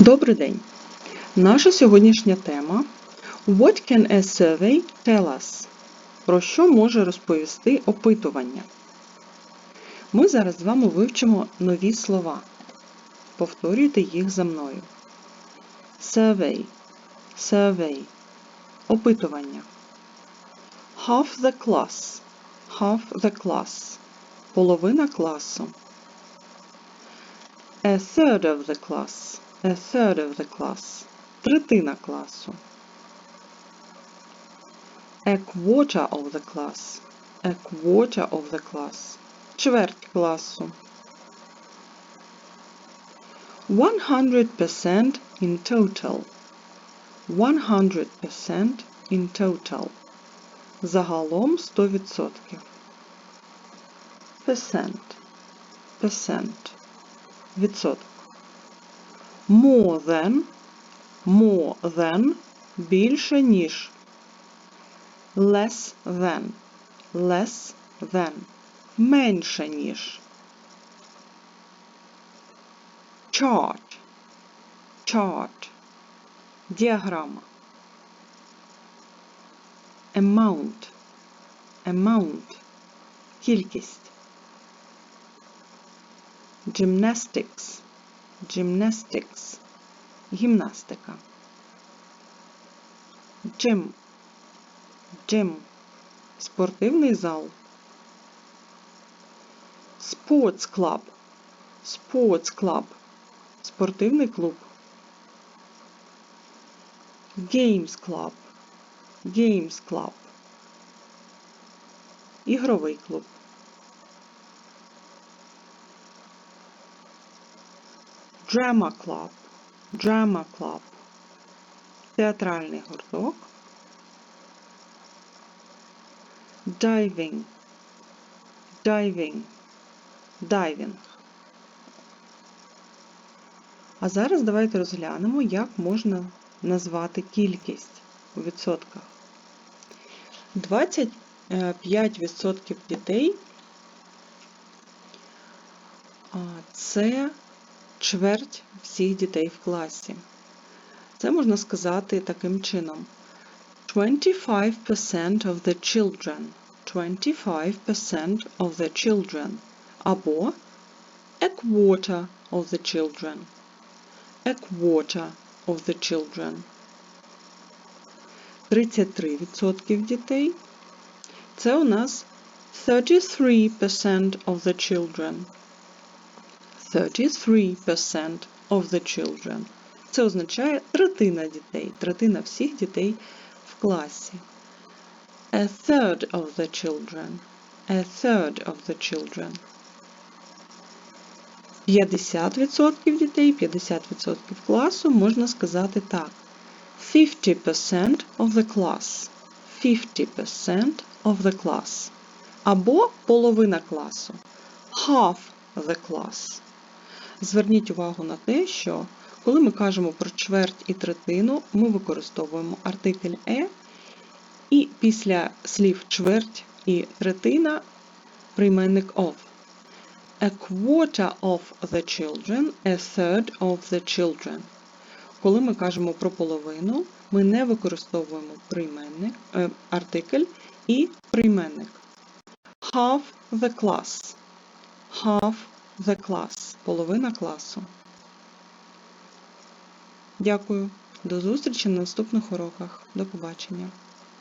Добрий день! Наша сьогоднішня тема What can a survey tell us? Про що може розповісти опитування? Ми зараз з вами вивчимо нові слова. Повторюйте їх за мною. Survey. Survey. Опитування. Half the class. Half the class. Половина класу. A third of the class. A third of the class. Третина класу. A quarter of the class. A quarter of the class. Чверть класу. 100% in total. 100% in total. Загалом 100%. Percent. Percent. Відсоток. More than. More than. Більше ніж. Less than. Less than. Менше ніж. Chart. Chart. Діаграма. Amount. Amount. Кількість. Gymnastics. Gymnastics. Гімнастика. Gym. Gym. Спортивний зал. Sports Club. Sports Club. Спортивний клуб. Games Club. Games Club. Ігровий клуб. Drama Club. Drama Club. Театральний гурток. Diving. Diving. Дайвінг. А зараз давайте розглянемо, як можна назвати кількість у відсотках. 25% дітей це чверть всіх дітей в класі. Це можна сказати таким чином. 25% of the children. 25% of the children. Або a quarter of the children. A quarter of the children. 33% дітей. Це у нас 33% of the children. 33% of the children. Це означає третина дітей, третина всіх дітей в класі. A third of the children. A third of the children. 50% дітей, 50% класу можна сказати так. 50% of the class. 50% of the class. Або половина класу. Half the class. Зверніть увагу на те, що коли ми кажемо про чверть і третину, ми використовуємо артикль «е» і після слів чверть і третина прийменник of. A quarter of the children, a third of the children. Коли ми кажемо про половину, ми не використовуємо прийменник, е, артикль і прийменник. Half the class. Half the class. Половина класу. Дякую. До зустрічі на наступних уроках. До побачення.